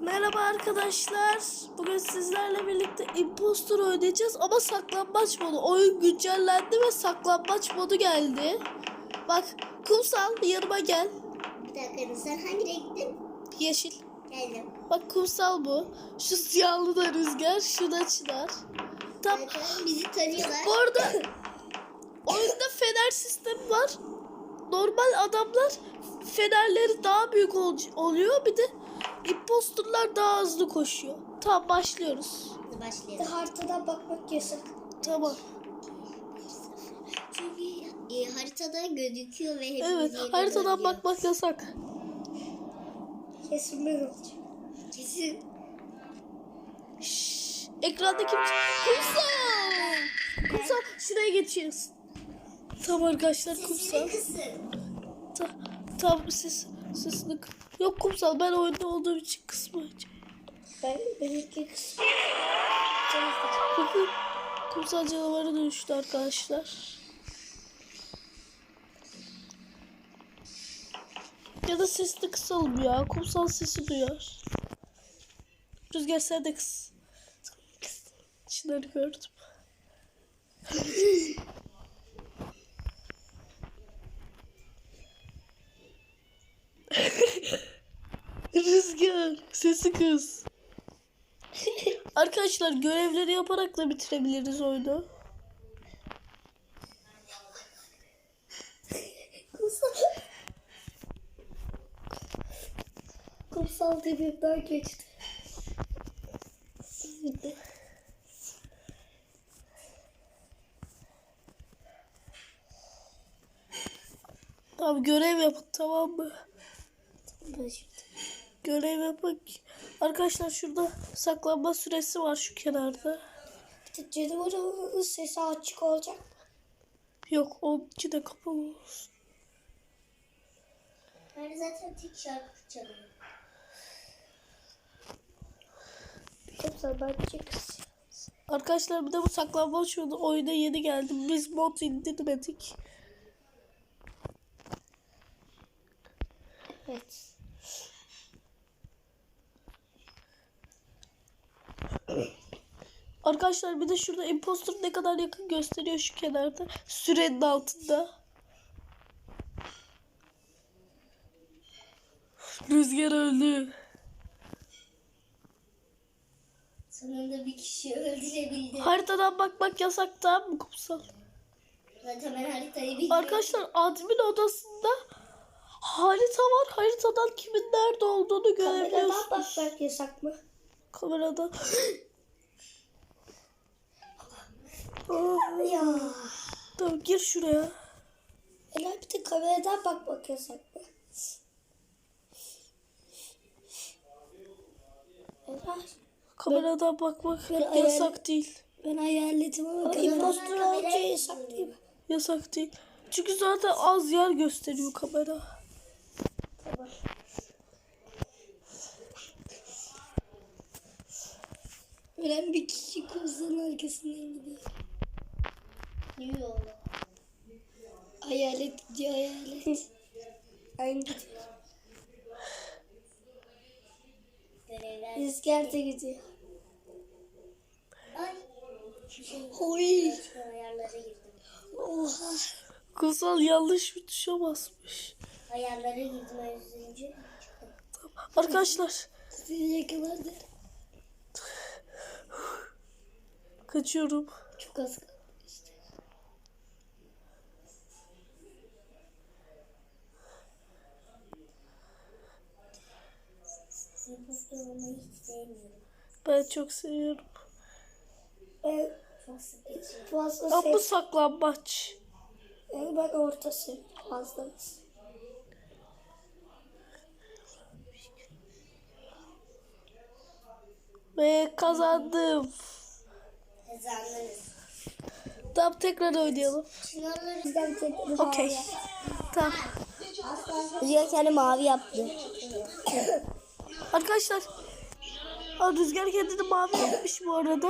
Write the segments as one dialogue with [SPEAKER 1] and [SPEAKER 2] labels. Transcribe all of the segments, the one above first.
[SPEAKER 1] Merhaba arkadaşlar. Bugün sizlerle birlikte impostor oynayacağız ama saklambaç modu. Oyun güncellendi ve saklambaç modu geldi. Bak kumsal yanıma gel.
[SPEAKER 2] Bir dakika sen hangi renktin?
[SPEAKER 1] Yeşil.
[SPEAKER 2] Geldim.
[SPEAKER 1] Bak kumsal bu. Şu siyahlı da rüzgar. Şu da çınar. Tam
[SPEAKER 2] Zaten bizi tanıyorlar.
[SPEAKER 1] bu arada oyunda fener sistemi var. Normal adamlar fenerleri daha büyük ol- oluyor. Bir de impostorlar daha hızlı koşuyor. Tamam başlıyoruz.
[SPEAKER 2] Başlayalım.
[SPEAKER 3] Haritadan bakmak yasak.
[SPEAKER 1] Tamam.
[SPEAKER 2] Çünkü e, haritada gözüküyor ve hepimiz
[SPEAKER 1] Evet
[SPEAKER 2] yerine
[SPEAKER 1] haritadan
[SPEAKER 2] görüyor.
[SPEAKER 1] bakmak yasak.
[SPEAKER 3] Kesin ben olacağım.
[SPEAKER 2] Kesin.
[SPEAKER 1] Şşş, ekrandaki kumsal. Kumsal şuraya geçiyoruz. Tamam arkadaşlar kumsal.
[SPEAKER 2] Sesini kısın.
[SPEAKER 1] Ta, tam ses sesini Yok kumsal ben oyunda olduğum için kısmayacağım.
[SPEAKER 3] Ben benimki kısmı.
[SPEAKER 1] Bakın kumsal canavara dönüştü arkadaşlar. Ya da sesini kısalım ya. Kumsal sesi duyar. Rüzgar sen de kıs. Şunları gördüm. Sesi kız. Arkadaşlar görevleri yaparak da bitirebiliriz oyunu.
[SPEAKER 3] Kumsal. Kumsal dibimden geçti. Şimdi.
[SPEAKER 1] Tamam görev yapın tamam mı? Görev yapın. Arkadaşlar şurada saklanma süresi var şu kenarda.
[SPEAKER 3] Canavarın sesi açık olacak.
[SPEAKER 1] Yok onun içi de kapalı olsun.
[SPEAKER 2] Ben zaten tek şarkı çalıyorum.
[SPEAKER 3] Kumsal bence kısıyor.
[SPEAKER 1] Arkadaşlar bir de bu saklanma şurada oyuna yeni geldi. Biz mod indirmedik.
[SPEAKER 3] Evet.
[SPEAKER 1] Arkadaşlar bir de şurada impostor ne kadar yakın gösteriyor şu kenarda. Sürenin altında. Rüzgar öldü.
[SPEAKER 2] Sonunda bir kişi öldürebildim.
[SPEAKER 1] Haritadan bakmak yasak tamam mı kumsal?
[SPEAKER 2] Zaten ben haritayı bilmiyorum.
[SPEAKER 1] Arkadaşlar admin odasında harita var. Haritadan kimin nerede olduğunu
[SPEAKER 3] Kameradan
[SPEAKER 1] görebiliyorsunuz.
[SPEAKER 3] bakmak yasak mı?
[SPEAKER 1] Kamerada.
[SPEAKER 3] Ya.
[SPEAKER 1] Tamam gir şuraya.
[SPEAKER 3] Helal bir de kameradan bakmak yasak mı? Helal.
[SPEAKER 1] Kameradan bakmak
[SPEAKER 3] Ben
[SPEAKER 1] yasak değil.
[SPEAKER 3] Ben hayalledim ama impostor olunca yasak değil mi?
[SPEAKER 1] Yasak değil. Çünkü zaten az yer gösteriyor kamera.
[SPEAKER 3] Tamam. Ölen bir kişi kumsalın arkasından gidiyor. Hayalet gidiyor hayalet. Aynı gidiyor. Rüzgar da gidiyor.
[SPEAKER 2] Ay.
[SPEAKER 3] Oy. Oha.
[SPEAKER 1] Kutsal yanlış bir tuşa basmış.
[SPEAKER 2] Ayarlara girdim özünce.
[SPEAKER 1] Arkadaşlar
[SPEAKER 3] Seni yakalardı.
[SPEAKER 1] kaçıyorum.
[SPEAKER 3] Çok az kaldı
[SPEAKER 2] Hiç sevmiyorum.
[SPEAKER 1] Ben çok seviyorum.
[SPEAKER 2] Sıkıcı.
[SPEAKER 3] fazla
[SPEAKER 1] Ama
[SPEAKER 3] sev...
[SPEAKER 1] bu saklambaç.
[SPEAKER 3] Yani ben orta sev. Fazla.
[SPEAKER 1] Ve kazandım.
[SPEAKER 2] Kazandınız.
[SPEAKER 1] Tamam tekrar oynayalım. Okey. Tamam.
[SPEAKER 3] Rüzgar kendi mavi yaptı.
[SPEAKER 1] Arkadaşlar. Aa, Rüzgar kendini mavi yapmış bu arada.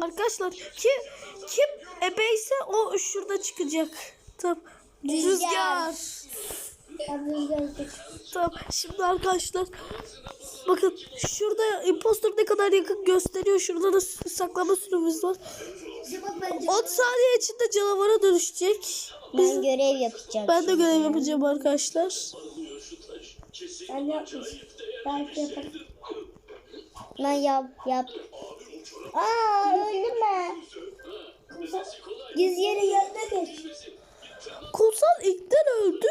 [SPEAKER 1] Arkadaşlar kim kim ebeyse o şurada çıkacak. Tamam. Rüzgar.
[SPEAKER 2] Rüzgar.
[SPEAKER 1] Tamam şimdi arkadaşlar bakın şurada impostor ne kadar yakın gösteriyor. Şurada da saklama süremiz var.
[SPEAKER 2] İşte bak bence.
[SPEAKER 1] 10 saniye içinde canavara dönüşecek. Biz,
[SPEAKER 2] Ben görev yapacağım.
[SPEAKER 1] ben de görev yapacağım arkadaşlar.
[SPEAKER 2] Ben yapmış. Belki yaparım. Lan yap yap. Aa öldüm ben. Yüz yeri yerine geç.
[SPEAKER 1] Kumsal ilkten öldü.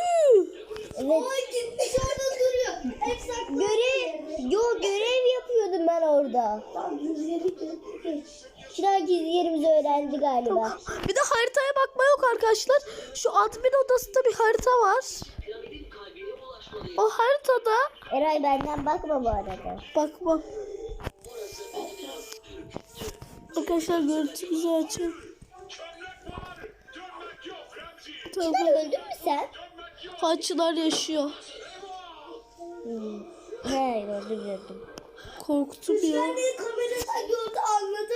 [SPEAKER 2] Evet. gitmiş orada duruyor. Görev, yo görev yapıyordum ben orada. Şurada gizli yerimizi öğrendi galiba.
[SPEAKER 1] Bir de haritaya bakma yok arkadaşlar. Şu admin odasında bir harita var. O haritada
[SPEAKER 2] Eray benden bakma bu arada.
[SPEAKER 1] bakma. Arkadaşlar görüntümüzü açın. Tamam.
[SPEAKER 2] öldün mü sen?
[SPEAKER 1] Haçılar yaşıyor.
[SPEAKER 2] He gördüm gördüm.
[SPEAKER 1] Korktum ya.
[SPEAKER 2] kameradan gördü anladı.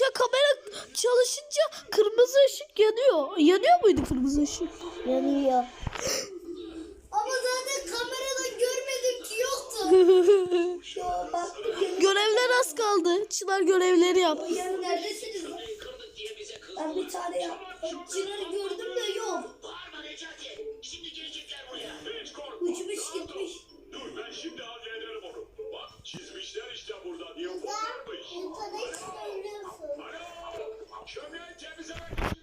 [SPEAKER 1] Ya kamera çalışınca kırmızı ışık yanıyor. Yanıyor muydu kırmızı ışık?
[SPEAKER 2] Yanıyor. Ama zaten kameradan görmedim ki yoktu. Yo baktım
[SPEAKER 1] Görevler az kaldı. Çınar görevleri yap.
[SPEAKER 2] yanı neredesiniz? Ben bir tane yaptım. Çınar'ı gördüm de yok. Uçmuş gitmiş.
[SPEAKER 4] Dur ben şimdi hallederim onu. Bak çizmişler işte burada diye varmış. Alo. Çömleği temizlemek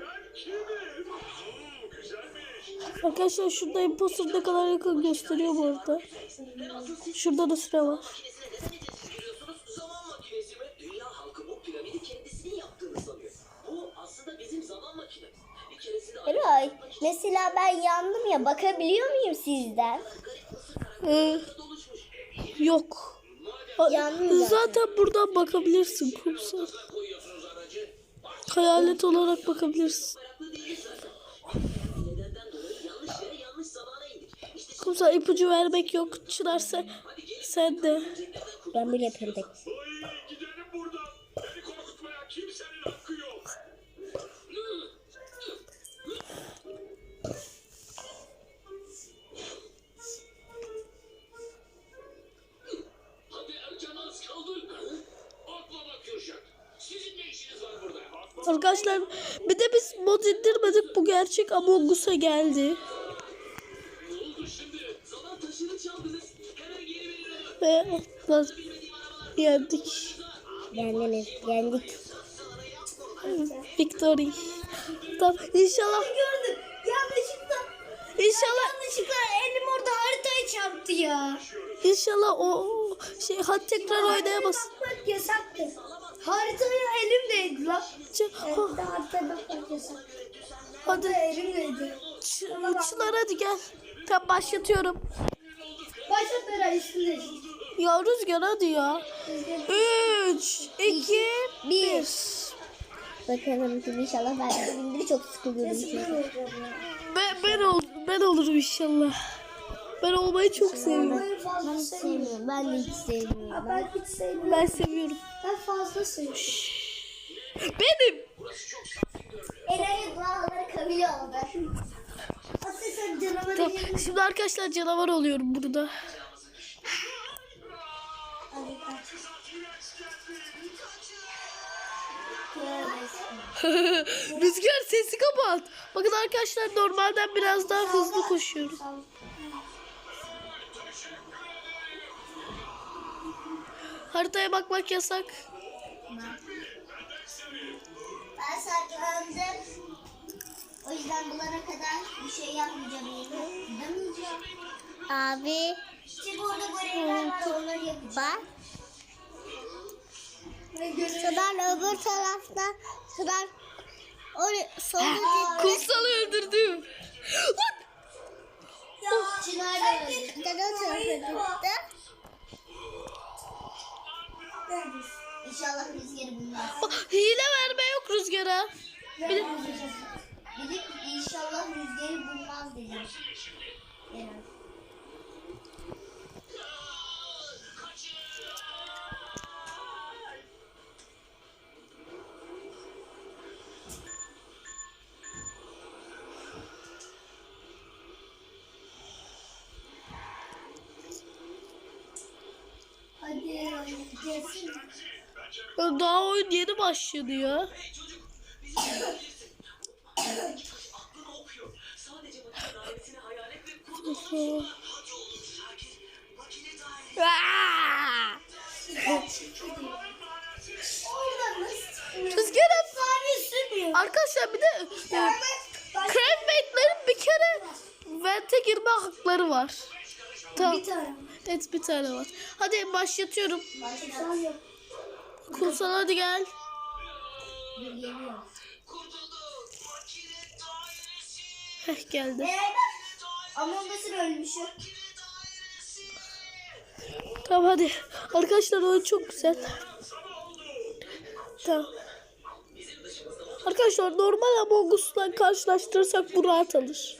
[SPEAKER 2] Ben
[SPEAKER 4] kimim? Hmm, güzelmiş.
[SPEAKER 1] Arkadaşlar şurada imposter ne kadar yakın gösteriyor bu arada. Şurada da süre var.
[SPEAKER 2] Ben yandım ya bakabiliyor muyum sizden?
[SPEAKER 1] Ee, yok.
[SPEAKER 2] Yandım
[SPEAKER 1] Zaten buradan bakabilirsin kumsal. Hayalet olarak bakabilirsin.
[SPEAKER 5] Meraklı değiliz zaten. Nedenden dolayı yanlış yere yanlış zamana indik. İşte
[SPEAKER 1] Kumsal ipucu vermek yok. Çınar sen, sen de.
[SPEAKER 2] Ben böyle yapıyorum tek.
[SPEAKER 1] Arkadaşlar bir de biz mod indirmedik. Bu gerçek Among Us'a geldi. Ve lan, yendik.
[SPEAKER 2] Yendiniz yendik.
[SPEAKER 1] Victory. Tamam inşallah.
[SPEAKER 2] Gördüm yanlışlıkla
[SPEAKER 1] İnşallah
[SPEAKER 2] yanlışlıkla elim orada haritaya çarptı ya.
[SPEAKER 1] inşallah o şey hadi tekrar oynayamaz.
[SPEAKER 2] Yasaktı. Haritaya elim değdi lan.
[SPEAKER 1] Ç-
[SPEAKER 2] Evet,
[SPEAKER 1] ha,
[SPEAKER 2] bir de haritaya bakmak yasak.
[SPEAKER 1] Hadi
[SPEAKER 2] Elim değdi.
[SPEAKER 1] Ç- Çınar hadi gel. Tamam başlatıyorum.
[SPEAKER 2] Başlat Eray üstünde.
[SPEAKER 1] Ya Rüzgar hadi ya. 3, 2, 1.
[SPEAKER 2] Bakalım şimdi inşallah ben de bindir çok sıkılıyorum.
[SPEAKER 1] Ben, ben, ol, ben olurum inşallah. Ben olmayı çok seviyorum.
[SPEAKER 2] Ben hiç sevmiyorum. Ben de hiç sevmiyorum. Ben hiç sevmiyorum.
[SPEAKER 1] Ben seviyorum.
[SPEAKER 2] Ben fazla seviyorum.
[SPEAKER 1] Benim.
[SPEAKER 2] Eray'ın duaları kabul oldu. Asıl sen canavarı
[SPEAKER 1] Tamam. Şimdi arkadaşlar canavar oluyorum burada. Rüzgar sesi kapat. Bakın arkadaşlar normalden biraz daha hızlı koşuyorum. Haritaya bakmak yasak.
[SPEAKER 2] Ben saklandım. O yüzden bulana kadar bir şey yapmayacağım. Abi. Çünkü orada görevler var onları yapacağım. Bak. Sudan öbür tarafta Sudan Oraya sonra
[SPEAKER 1] Kumsalı öldürdüm. Bir de-
[SPEAKER 2] Dedim inşallah rüzgarı bulmaz dedim. Hadi gelsin.
[SPEAKER 1] Daha oyun yeni başladı ya. Rüzgar. Arkadaşlar bir de e, bir kere vente girme hakları var. Tamam.
[SPEAKER 3] Bir tane.
[SPEAKER 1] Evet bir tane var. Hadi başlatıyorum. Kumsal hadi gel.
[SPEAKER 2] Geliyor.
[SPEAKER 1] Heh geldi.
[SPEAKER 2] Among Us'un ölmüşü.
[SPEAKER 1] Tamam hadi. Arkadaşlar oyun çok güzel. Tamam. Arkadaşlar normal Among Us'la karşılaştırırsak bu rahat alır.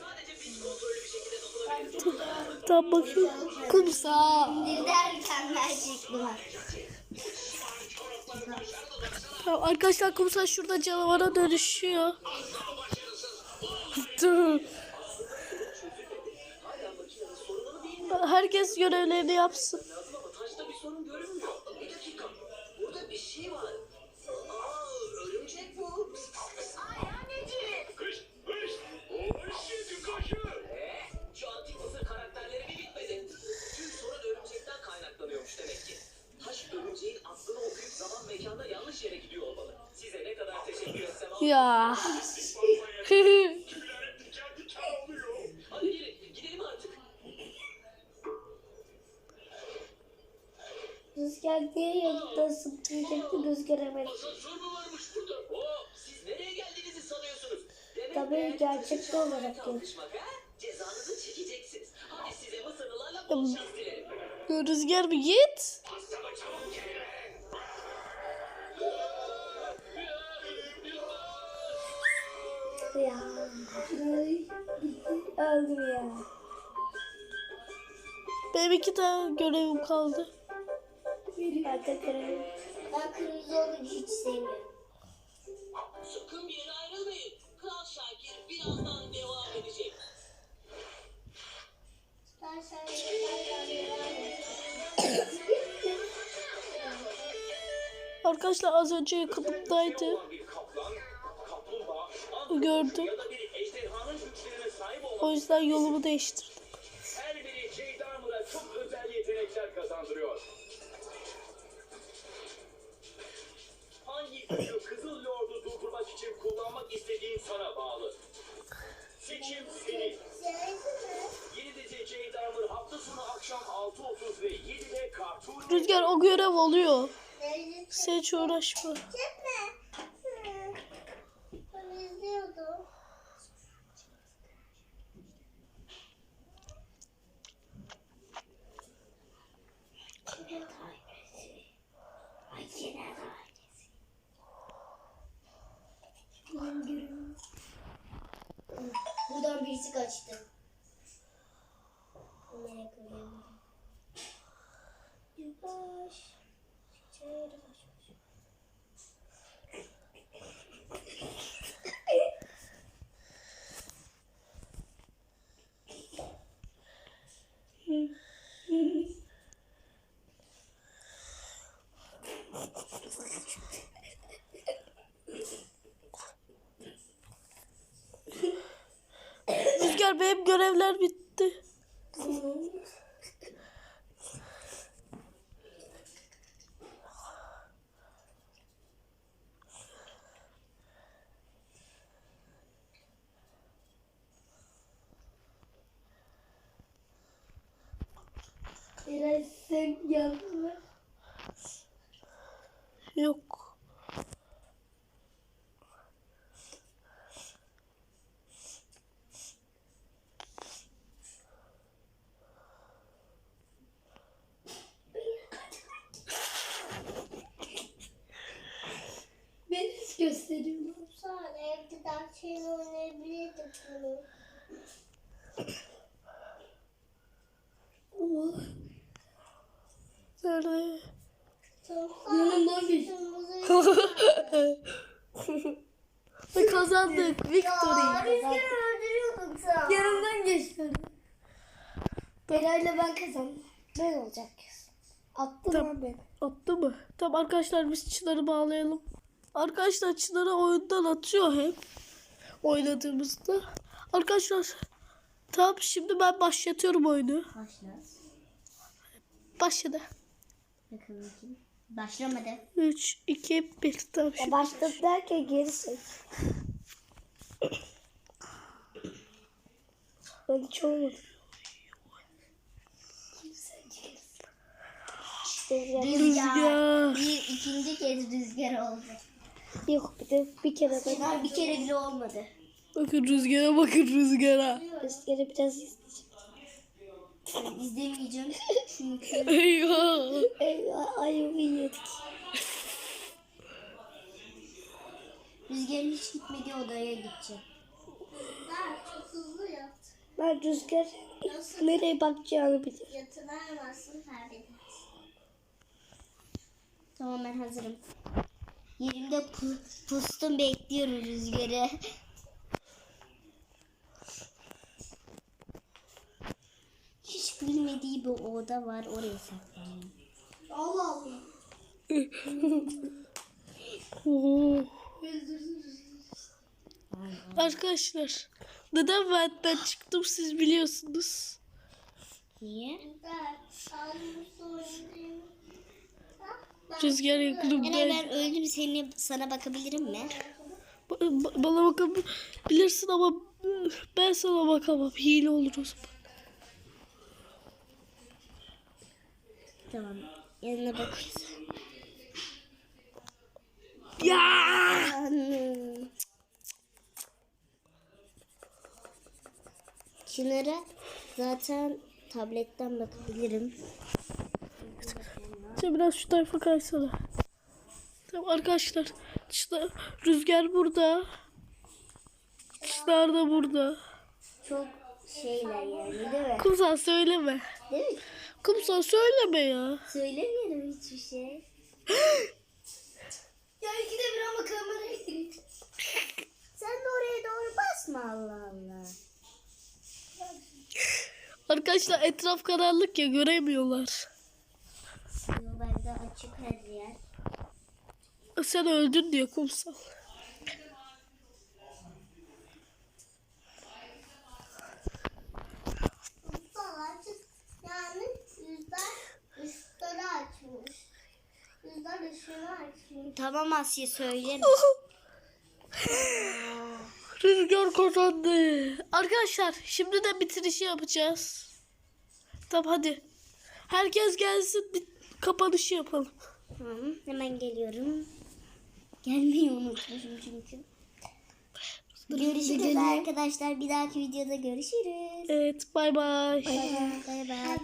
[SPEAKER 1] Tamam bakayım. Kumsal.
[SPEAKER 2] Bir derken gerçekli var.
[SPEAKER 1] Tamam arkadaşlar kumsal şurada canavara dönüşüyor. Herkes görevlerini yapsın.
[SPEAKER 5] Bir dakika. Burada bir şey var. Artık.
[SPEAKER 3] Rüzgar diye yanında zıplayacaktı rüzgar hemen.
[SPEAKER 5] Asansör mü varmış burada? Oo, siz nereye geldiğinizi sanıyorsunuz? Demek
[SPEAKER 3] Tabii, gerçekte olarak
[SPEAKER 5] ha? Cezanızı çekeceksiniz. Hadi size bol şans dilerim.
[SPEAKER 1] Rüzgar bir git.
[SPEAKER 3] Ya. Öldüm ya.
[SPEAKER 1] Benim iki tane görevim kaldı.
[SPEAKER 3] Ben de kırarım.
[SPEAKER 2] Ben kırmızı olunca hiç sevmiyorum.
[SPEAKER 5] Sakın bir yere ayrılmayın. Kral Şakir birazdan devam edecek.
[SPEAKER 2] Ben
[SPEAKER 1] Arkadaşlar az önce yakınımdaydı. Gördüm. O yüzden yolumu değiştirdim.
[SPEAKER 4] her biri Armor'a çok özel yetenekler kazandırıyor. Hangi gücü Kızıl Lord'u durdurmak için kullanmak istediğin sana bağlı. Seçim senin. Yeni dizi Jade Armor hafta sonu akşam 6.30 ve 7'de Cartoon
[SPEAKER 1] Rüzgar o görev oluyor. Sen hiç uğraşma. Rüzgar benim görevler bitti.
[SPEAKER 3] Eray sen yapma.
[SPEAKER 1] Yok.
[SPEAKER 3] gösteriyorlar.
[SPEAKER 2] Sonra evde daha şey oynayabilirdik bunu.
[SPEAKER 3] Oha.
[SPEAKER 1] Nerede?
[SPEAKER 3] Yanımdan geç.
[SPEAKER 1] Ve kazandık. Victory.
[SPEAKER 2] Rüzgarı öldürüyordun sen.
[SPEAKER 3] Yanımdan geçti. Beray'la ben kazandım. Ben olacak. Attım
[SPEAKER 1] Tamam.
[SPEAKER 3] abi.
[SPEAKER 1] Attı mı? Tamam arkadaşlar biz Çınar'ı bağlayalım. Arkadaşlar Çınar'ı oyundan atıyor hep. Oynadığımızda. Arkadaşlar tamam şimdi ben başlatıyorum oyunu.
[SPEAKER 2] Başla.
[SPEAKER 1] Başladı.
[SPEAKER 2] Bakalım kim? Başlamadı.
[SPEAKER 1] 3, 2, 1. Tamam şimdi.
[SPEAKER 3] Başladı derken geri say. Ben hiç olmadı.
[SPEAKER 2] Rüzgar. Bir ikinci kez rüzgar oldu.
[SPEAKER 3] Yok bir de bir kere
[SPEAKER 2] Bunlar bir kere bile olmadı.
[SPEAKER 1] Bakın rüzgara bakın rüzgara.
[SPEAKER 3] rüzgarı biraz izleyeceğim.
[SPEAKER 2] Ben izlemeyeceğim çünkü
[SPEAKER 1] Eyvah.
[SPEAKER 3] Eyvah ayımı yedik.
[SPEAKER 2] rüzgarın hiç gitmediği odaya gidecek. çok hızlı yat.
[SPEAKER 3] Ben rüzgar nereye bakacağını bilir.
[SPEAKER 2] Yatıramazsın kaybedersin. Tamam ben hazırım. Yerimde pu- pustum bekliyorum rüzgarı. Hiç bilmediği bir oda var oraya saklanıyor.
[SPEAKER 3] Allah Allah.
[SPEAKER 1] Arkadaşlar neden benden çıktım siz biliyorsunuz.
[SPEAKER 2] Niye?
[SPEAKER 1] Rüzgar yakınımda.
[SPEAKER 2] ben öldüm seni sana bakabilirim mi?
[SPEAKER 1] Ba- ba- Bana bakabilirsin ama ben sana bakamam. Hile olur o zaman.
[SPEAKER 2] Tamam. Yanına bakıyorsun.
[SPEAKER 1] Ya!
[SPEAKER 2] Çınar'a zaten tabletten bakabilirim.
[SPEAKER 1] Sen biraz şu tarafa kaysana. Tamam arkadaşlar. İşte rüzgar burada. Çınar da burada.
[SPEAKER 2] Çok şeyler yani değil mi?
[SPEAKER 1] Kumsal söyleme.
[SPEAKER 2] Değil mi?
[SPEAKER 1] Kumsal söyleme ya.
[SPEAKER 2] Söylemiyorum hiçbir şey.
[SPEAKER 3] Ya iki de bir ama gidiyor.
[SPEAKER 2] Sen de oraya doğru basma Allah Allah.
[SPEAKER 1] Arkadaşlar etraf karanlık ya göremiyorlar.
[SPEAKER 2] Yollarda açık her yer.
[SPEAKER 1] Sen öldün diye kumsal.
[SPEAKER 2] Tamam Asya söylerim.
[SPEAKER 1] Rüzgar kazandı. Arkadaşlar şimdi de bitirişi yapacağız. Tamam hadi. Herkes gelsin bir kapanışı yapalım.
[SPEAKER 2] Tamam hemen geliyorum. Gelmeyi unutmuşum çünkü. Görüşürüz arkadaşlar. Bir dahaki videoda görüşürüz.
[SPEAKER 1] Evet bay bay.
[SPEAKER 2] Bay bay.